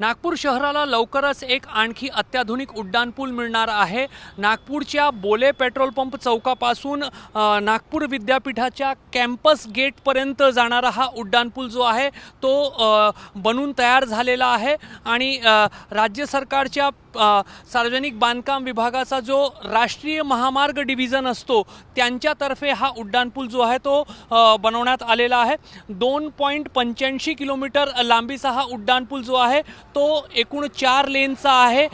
नागपूर शहराला लवकरच एक आणखी अत्याधुनिक उड्डाणपूल मिळणार आहे. नागपूरच्या बोले पेट्रोल पंप चौकापासून नागपूर विद्यापीठाच्या कॅम्पस गेटपर्यंत जाणारा हा उड्डाणपूल जो आहे तो बनून तयार झालेला आहे. आणि राज्य सरकारच्या सार्वजनिक बांधकाम विभागाचा जो राष्ट्रीय महामार्ग डिव्हिजन असतो त्यांच्यातर्फे हा उड्डाणपूल जो आहे तो बनवण्यात आलेला आहे. दोन पॉईंट पंच्याऐंशी किलोमीटर लांबीचा हा उड्डाणपूल जो आहे तो एकूण चार लेनचा आहे.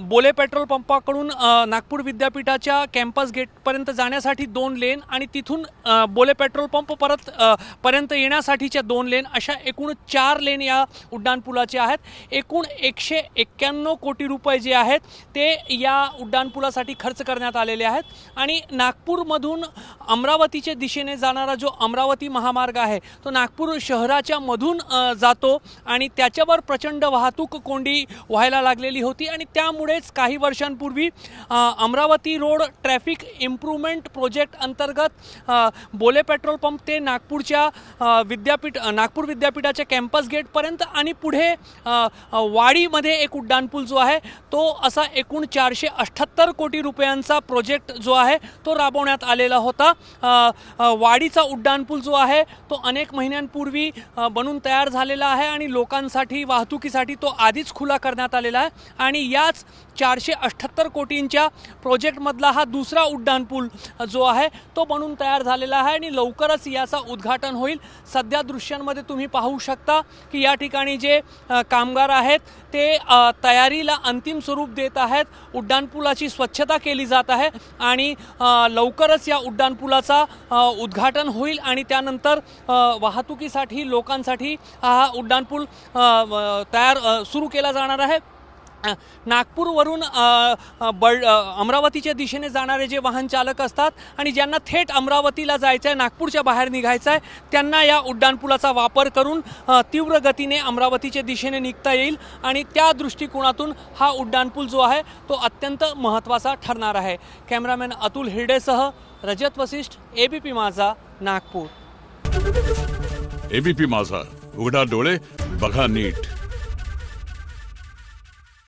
बोले पेट्रोल पंपाकडून नागपूर विद्यापीठाच्या कॅम्पस गेटपर्यंत जाण्यासाठी दोन लेन आणि तिथून बोले पेट्रोल पंप परत पर्यंत येण्यासाठीच्या दोन लेन अशा एकूण चार लेन या उड्डाणपुलाचे आहेत. एकूण एकशे एक्क्याण्णव कोटी रुपये जे आहेत ते या उड्डाणपुलासाठी खर्च करण्यात आलेले आहेत. आणि नागपूरमधून अमरावतीच्या दिशेने जाणारा जो अमरावती महामार्ग आहे तो नागपूर शहराच्या मधून जातो आणि त्याच्यावर प्रचंड वाहतूक कोंडी व्हायला लागलेली होती आणि त्यामुळेच काही वर्षांपूर्वी Amravati road traffic improvement project अंतर्गत बोले पेट्रोल पंप ते नागपूरच्या विद्यापीठ नागपूर विद्यापीठाच्या कॅम्पस गेटपर्यंत आणि पुढे वाडीमध्ये एक उड्डाणपूल जो आहे तो असा एकूण चारशे अठ्ठ्याहत्तर कोटी रुपयांचा प्रोजेक्ट जो आहे तो राबवण्यात आलेला होता. वाडीचा उड्डाणपूल जो आहे तो अनेक महिन्यांपूर्वी बनून तयार झालेला आहे आणि लोकांसाठी वाहतुकीसाठी तो आधीच खुला करण्यात आलेला आहे. आणि याच चारशे अठ्ठ्याहत्तर कोटींच्या प्रोजेक्टमधला हा दुसरा उड्डाणपूल जो आहे तो बनून तयार झालेला आहे आणि लवकरच याचा उद्घाटन होईल. सध्या दृश्यांमध्ये तुम्ही पाहू शकता की या ठिकाणी जे कामगार आहेत ते तयारीला अंतिम स्वरूप देत आहेत. उड्डाणपुलाची स्वच्छता केली जात आहे आणि लवकरच या उड्डाणपूल पुलाचा उद्घाटन होईल आणि त्यानंतर वाहतुकीसाठी लोकांसाठी हा उड्डाणपूल तयार सुरू केला जाणार आहे. नागपूरवरून बळ अमरावतीच्या दिशेने जाणारे जे वाहन चालक असतात आणि ज्यांना थेट अमरावतीला जायचं आहे नागपूरच्या बाहेर निघायचं आहे त्यांना या उड्डाणपुलाचा वापर करून तीव्र गतीने अमरावतीच्या दिशेने निघता येईल आणि त्या दृष्टिकोनातून हा उड्डाणपूल जो आहे तो अत्यंत महत्त्वाचा ठरणार आहे. कॅमेरामॅन अतुल हिरडेसह रजत वसिष्ठ एबीपी माझा नागपूर. एबीपी माझा. उघडा डोळे बघा नीट.